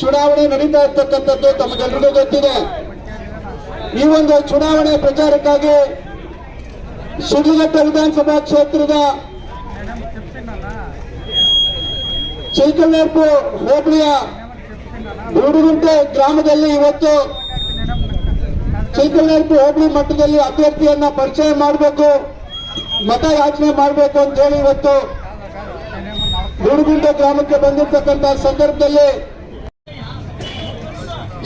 ಚುನಾವಣೆ ನಡೀತಾ ಇರ್ತಕ್ಕಂಥದ್ದು ತಮಗೆಲ್ಲರಿಗೂ ಗೊತ್ತಿದೆ. ಈ ಒಂದು ಚುನಾವಣೆ ಪ್ರಚಾರಕ್ಕಾಗಿ ಶಿಡ್ಲಘಟ್ಟ ವಿಧಾನಸಭಾ ಕ್ಷೇತ್ರದ ಚೈಕಲ್ನೇರ್ಪು ಹೋಬಳಿಯ ಗೂಡುಗುಂಟೆ ಗ್ರಾಮದಲ್ಲಿ ಇವತ್ತು ಚೈಕಲ್ನೇರ್ಪು ಹೋಬಳಿ ಮಟ್ಟದಲ್ಲಿ ಅಭ್ಯರ್ಥಿಯನ್ನ ಪರಿಚಯ ಮಾಡಬೇಕು, ಮತ ಯಾಚನೆ ಮಾಡಬೇಕು ಅಂತ ಹೇಳಿ ಇವತ್ತು ಗೂಡುಗುಂಟೆ ಗ್ರಾಮಕ್ಕೆ ಬಂದಿರತಕ್ಕಂತಹ ಸಂದರ್ಭದಲ್ಲಿ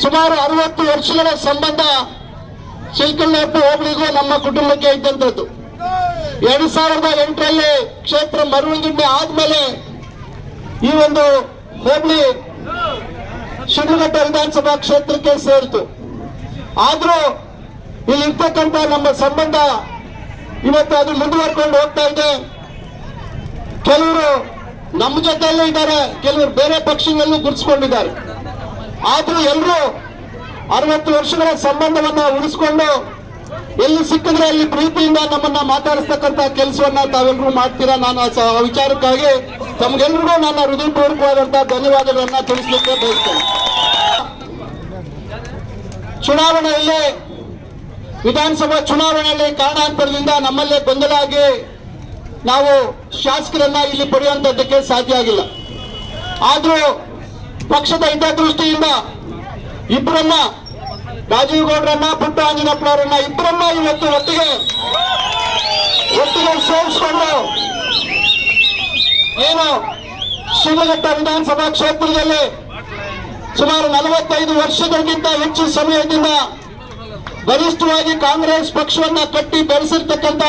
ಸುಮಾರು ಅರವತ್ತು ವರ್ಷಗಳ ಸಂಬಂಧ ಚಿಲ್ಕಲ್ನೇರ್ಪು ಹೋಬಳಿಗೂ ನಮ್ಮ ಕುಟುಂಬಕ್ಕೆ ಇದ್ದಂಥದ್ದು. ಎರಡು ಸಾವಿರದ ಎಂಟರಲ್ಲಿ ಕ್ಷೇತ್ರ ಮರುವಿಂಗಡಣೆ ಆದ್ಮೇಲೆ ಈ ಒಂದು ಹೋಬಳಿ ಶಿಡ್ಲಘಟ್ಟ ವಿಧಾನಸಭಾ ಕ್ಷೇತ್ರಕ್ಕೆ ಸೇರಿತು. ಆದ್ರೂ ಇಲ್ಲಿ ಇರ್ತಕ್ಕಂಥ ನಮ್ಮ ಸಂಬಂಧ ಇವತ್ತು ಅದು ಮುಂದುವರ್ಕೊಂಡು ಹೋಗ್ತಾ ಇದೆ. ಕೆಲವರು ನಮ್ಮ ಜೊತೆಯಲ್ಲೇ ಇದ್ದಾರೆ, ಕೆಲವರು ಬೇರೆ ಪಕ್ಷಗಳಲ್ಲೂ ಗುರುತಿಸ್ಕೊಂಡಿದ್ದಾರೆ. ಆದ್ರೂ ಎಲ್ಲರೂ ಅರವತ್ತು ವರ್ಷಗಳ ಸಂಬಂಧವನ್ನ ಉಳಿಸ್ಕೊಂಡು ಎಲ್ಲಿ ಸಿಕ್ಕಿದ್ರೆ ಅಲ್ಲಿ ಪ್ರೀತಿಯಿಂದ ನಮ್ಮನ್ನ ಮಾತಾಡಿಸ್ತಕ್ಕಂತ ಕೆಲಸವನ್ನ ತಾವೆಲ್ಲರೂ ಮಾಡ್ತೀರಾ? ನಾನು ಆ ವಿಚಾರಕ್ಕಾಗಿ ತಮ್ಗೆಲ್ರಿಗೂ ನನ್ನ ಹೃದಯಪೂರ್ವಕವಾದಂತಹ ಧನ್ಯವಾದಗಳನ್ನ ತಿಳಿಸ್ಲಿಕ್ಕೆ ಬಯಸ್ತೇನೆ. ಚುನಾವಣೆಯಲ್ಲಿ ವಿಧಾನಸಭಾ ಚುನಾವಣೆಯಲ್ಲಿ ಕಾರಣಾಂತರದಿಂದ ನಮ್ಮಲ್ಲೇ ಗೊಂದಲ ಆಗಿ ನಾವು ಶಾಸಕರನ್ನ ಇಲ್ಲಿ ಪಡೆಯುವಂತದ್ದಕ್ಕೆ ಸಾಧ್ಯ ಆಗಿಲ್ಲ. ಆದ್ರೂ ಪಕ್ಷದ ಹಿತದೃಷ್ಟಿಯಿಂದ ಇಬ್ಬರನ್ನ ರಾಜೀವ್ ಗೌಡ್ರನ್ನ ಪುಟ್ಟ ಆಂಜನಪ್ಪನವರನ್ನ ಇಬ್ಬರನ್ನ ಇವತ್ತು ಒಟ್ಟಿಗೆ ಒಟ್ಟಿಗೆ ಸೇರಿಸಿಕೊಂಡು ಏನು ಶಿವಘಟ್ಟ ವಿಧಾನಸಭಾ ಕ್ಷೇತ್ರದಲ್ಲಿ ಸುಮಾರು ನಲವತ್ತೈದು ವರ್ಷಗಳಿಗಿಂತ ಹೆಚ್ಚು ಸಮಯದಿಂದ ಗರಿಷ್ಠವಾಗಿ ಕಾಂಗ್ರೆಸ್ ಪಕ್ಷವನ್ನ ಕಟ್ಟಿ ಬೆಳೆಸಿರ್ತಕ್ಕಂಥ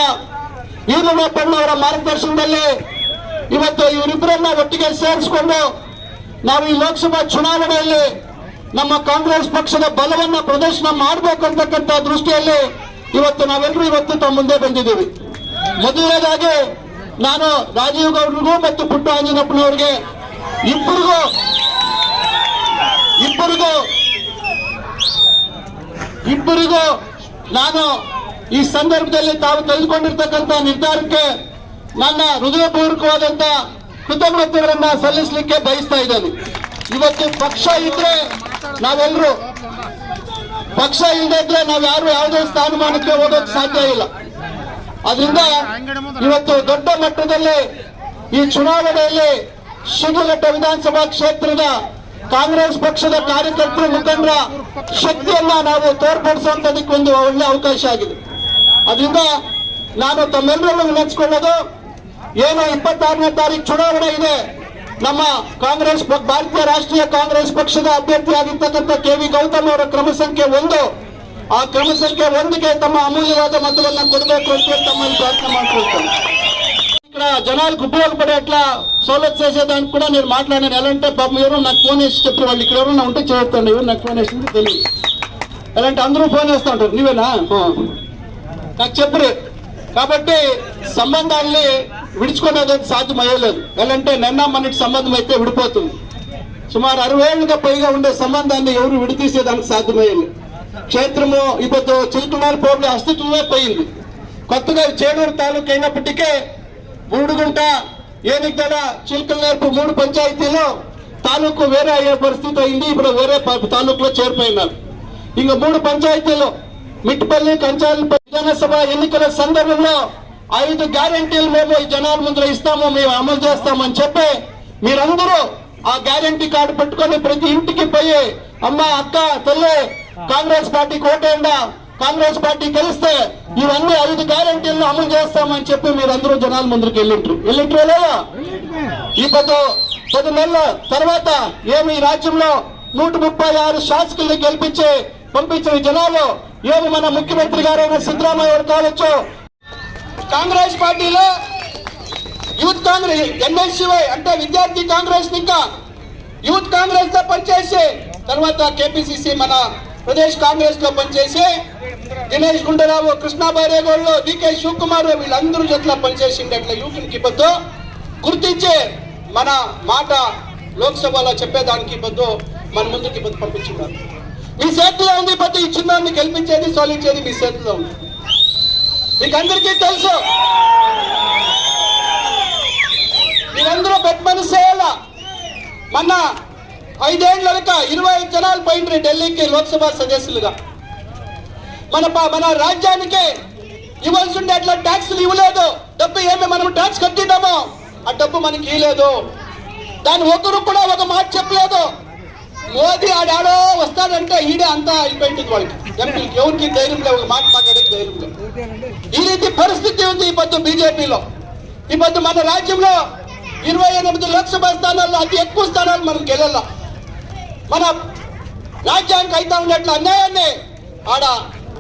ಈರಣ್ಣಪ್ಪಣ್ಣವರ ಮಾರ್ಗದರ್ಶನದಲ್ಲಿ ಇವತ್ತು ಇವರಿಬ್ಬರನ್ನ ಒಟ್ಟಿಗೆ ಸೇರಿಸಿಕೊಂಡು ನಾವು ಈ ಲೋಕಸಭಾ ಚುನಾವಣೆಯಲ್ಲಿ ನಮ್ಮ ಕಾಂಗ್ರೆಸ್ ಪಕ್ಷದ ಬಲವನ್ನ ಪ್ರದರ್ಶನ ಮಾಡಬೇಕು ಅಂತಕ್ಕಂಥ ದೃಷ್ಟಿಯಲ್ಲಿ ಇವತ್ತು ನಾವೆಲ್ಲರೂ ಇವತ್ತು ತಮ್ಮ ಮುಂದೆ ಬಂದಿದ್ದೀವಿ. ಮೊದಲನೇದಾಗಿ ನಾನು ರಾಜೀವ್ ಗೌಡ್ರಿಗೂ ಮತ್ತು ಪುಟ್ಟ ಆಂಜನಪ್ಪನವ್ರಿಗೆ ಇಬ್ಬರಿಗೂ ಇಬ್ಬರಿಗೂ ಇಬ್ಬರಿಗೂ ನಾನು ಈ ಸಂದರ್ಭದಲ್ಲಿ ತಾವು ತೆಗೆದುಕೊಂಡಿರ್ತಕ್ಕಂಥ ನಿರ್ಧಾರಕ್ಕೆ ನನ್ನ ಹೃದಯಪೂರ್ವಕವಾದಂತ ಕೃತಜ್ಞತೆಗಳನ್ನ ಸಲ್ಲಿಸಲಿಕ್ಕೆ ಬಯಸ್ತಾ ಇದ್ದೇನೆ. ಇವತ್ತು ಪಕ್ಷ ಇದ್ರೆ ನಾವೆಲ್ಲರೂ ಪಕ್ಷ ಇಲ್ಲದಿದ್ರೆ ನಾವು ಯಾರು ಯಾವುದೇ ಸ್ಥಾನಮಾನಕ್ಕೆ ಹೋಗೋಕ್ ಸಾಧ್ಯ ಇಲ್ಲ. ಅದರಿಂದ ಇವತ್ತು ದೊಡ್ಡ ಮಟ್ಟದಲ್ಲಿ ಈ ಚುನಾವಣೆಯಲ್ಲಿ ಶಿಡ್ಲಘಟ್ಟ ವಿಧಾನಸಭಾ ಕ್ಷೇತ್ರದ ಕಾಂಗ್ರೆಸ್ ಪಕ್ಷದ ಕಾರ್ಯಕರ್ತರು ಮುಖಂಡರ ಶಕ್ತಿಯನ್ನ ನಾವು ತೋರ್ಪಡಿಸುವಂತದಕ್ಕೆ ಒಂದು ಒಳ್ಳೆ ಅವಕಾಶ ಆಗಿದೆ. ಅದರಿಂದ ನಾನು ತಮ್ಮೆಲ್ಲರನ್ನು ವಿನಂತಿಸಿಕೊಳ್ಳೋದು ಏನು ಇಪ್ಪತ್ತಾರನೇ ತಾರೀಕು ಚುನಾವಣೆ ಇದೆ ನಮ್ಮ ಕಾಂಗ್ರೆಸ್ ಪ- ಭಾರತೀಯ ರಾಷ್ಟ್ರೀಯ ಕಾಂಗ್ರೆಸ್ ಪಕ್ಷದ ಅಭ್ಯರ್ಥಿ ಆಗಿರ್ತಕ್ಕಂಥ ಕೆ ವಿ ಗೌತಮ್ ಅವರ ಕ್ರಮ ಸಂಖ್ಯೆ ಒಂದು ಆ ಕ್ರಮ ಸಂಖ್ಯೆ ಒಂದಿಗೆ ತಮ್ಮ ಅಮೂಲ್ಯವಾದ ಮತವನ್ನ ಕೊಡಬೇಕು ಅಂತ ಹೇಳಿ ತಮ್ಮಲ್ಲಿ ಪ್ರಾರ್ಥನೆ ಮಾಡ್ಕೊಳ್ತೇನೆ ఇక్కడ జనాలకు ఉపయోగపడే అట్లా సౌలత్ చేసేదానికి కూడా నేను మాట్లాడాను ఎలా అంటే పాపం ఎవరు నాకు ఫోన్ వేసి చెప్పారు వాళ్ళు ఇక్కడ ఎవరైనా ఉంటే చేస్తాను ఎవరు నాకు ఫోన్ వేసింది తెలియదు ఎలా అంటే అందరూ ఫోన్ చేస్తూ ఉంటారు నీవేనా ఆ. నాకు చెప్పరు కాబట్టి సంబంధాల్ని విడుచుకునేది సాధ్యమయ్యలేదు. ఎలా అంటే నిన్న మొన్నటి సంబంధం అయితే విడిపోతుంది. సుమారు అరవై ఏళ్ళుగా పైగా ఉండే సంబంధాన్ని ఎవరు విడితీసేదానికి సాధ్యమయ్యింది క్షేత్రము ఇప్పుడు చిలుకుమారి పోటీ అస్తిత్వమే పోయింది. కొత్తగా చేడూరు తాలూకు అయినప్పటికీ మూడుగుంట ఏనిగల చిలుకలనేర్పు మూడు పంచాయతీలో తాలూకు వేరే అయ్యే పరిస్థితి అయింది. ఇప్పుడు వేరే తాలూకులో చేరిపోయినారు. ఇంక మూడు పంచాయతీలు మిట్టిపల్లి కంచాలపల్లి విధానసభ ఎన్నికల సందర్భంలో ఐదు గ్యారంటీలు మేము ఈ జనాల ముందర ఇస్తాము మేము అమలు చేస్తామని చెప్పి మీరందరూ ఆ గ్యారంటీ కార్డు పెట్టుకొని ప్రతి ఇంటికి పోయి అమ్మ అక్క తల్లి కాంగ్రెస్ పార్టీకి ఓటేయండా కాంగ్రెస్ పార్టీ గెలిస్తే ఇవన్నీ ఐదు గ్యారంటీలను అమలు చేస్తామని చెప్పి మీరందరూ జనాల ముందుకు వెళ్ళింటారు వెళ్ళింటారు లేదా? ఈ పది పది నెలల తర్వాత ఏమి ఈ రాజ్యంలో నూట ముప్పై ఆరు శాసకుల్ని గెలిపించి పంపించిన జనాలు ఏమి మన ముఖ్యమంత్రి గారైన సిద్ధరామయ్య కావచ్చు కాంగ్రెస్ పార్టీలో యూత్ కాంగ్రెస్ ఎన్ఎస్సీవై అంటే విద్యార్థి కాంగ్రెస్ ఇంకా యూత్ కాంగ్రెస్తో పనిచేసి తర్వాత కేపీసీసీ మన ప్రదేశ్ కాంగ్రెస్లో పనిచేసి దినేష్ గుండరావు కృష్ణా బైరేగోళ్ళు డికే శివకుమార్ వీళ్ళందరూ జట్ల పనిచేసింది అట్లా యూత్కి పొద్దు గుర్తించి మన మాట లోక్సభలో చెప్పేదానికి పొద్దు మన ముందుకి బద్దు పంపించున్నారు మీ చేతిలో ఉంది బద్దు ఈ చిన్నాన్ని గెలిపించేది సోలించేది మీ చేతిలో ఉంది. మీకు అందరికీ తెలుసు. మీరందరూ పెద్ద మనసు చేయాల మొన్న ఐదేళ్ళ వెనక ఇరవై ఐదు జనాలు పోయినరు ఢిల్లీకి లోక్సభ సదస్సులుగా. మన మన రాజ్యానికి ఇవ్వాల్సి ఉండే అట్లా ట్యాక్సులు ఇవ్వలేదు. డబ్బు ఏమి మనం ట్యాక్స్ కట్టినామో ఆ డబ్బు మనకి ఇవ్వలేదు దాని ఒకరు కూడా ఒక మాట చెప్పలేదు. మోదీ ఆడాడో వస్తాడంటే ఈడే అంతా అయిపోయింది వాళ్ళకి. ఎంపీలకి ఎవరికి ధైర్యం లేవు మాట మాట్లాడే ధైర్యం లేవు. ఈ రీతి పరిస్థితి ఉంది ఈ పొద్దు బీజేపీలో. ఈ పొద్దు మన రాజ్యంలో ఇరవై ఎనిమిది లోక్సభ స్థానాల్లో అతి ఎక్కువ స్థానాలు మనం గెలలా మన రాజ్యానికి అయితే ఉన్నట్లు అన్యాయాన్ని ఆడ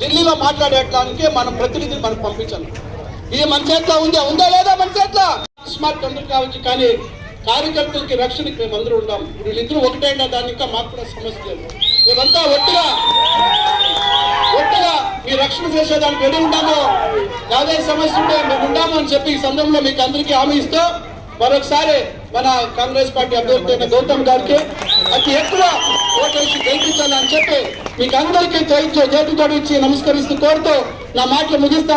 ఢిల్లీలో మాట్లాడేటానికి మన ప్రతినిధిని మనం పంపించాలి. ఇది మన చేతిలో ఉందా? ఉందా లేదా మన చేతిలో? స్మార్ట్ అందరూ కావచ్చు కానీ కార్యకర్తలకి రక్షణకి మేము అందరూ ఉన్నాం వీళ్ళిద్దరూ ఒకటే అయినా దాని ఇంకా మాకు కూడా సమస్య లేదు. మేమంతా ఒట్టుగా ఒట్టుగా మీ రక్షణ చేసేదానికి వెళ్ళి ఉన్నాము యాదే సమస్య ఉంటే మేము ఉన్నాము అని చెప్పి ఈ సందర్భంలో మీకు అందరికీ హామీ ఇస్తూ మరొకసారి మన కాంగ్రెస్ పార్టీ అభ్యర్థి అయిన గౌతమ్ గారికి అతి ఎక్కువ ఓటేసి గెలిపించాలని చెప్పి మీకు అందరికీ చేతితో చేతితో ఇచ్చి నమస్కరిస్తూ కోరుతూ నా మాటలు ముగిస్తా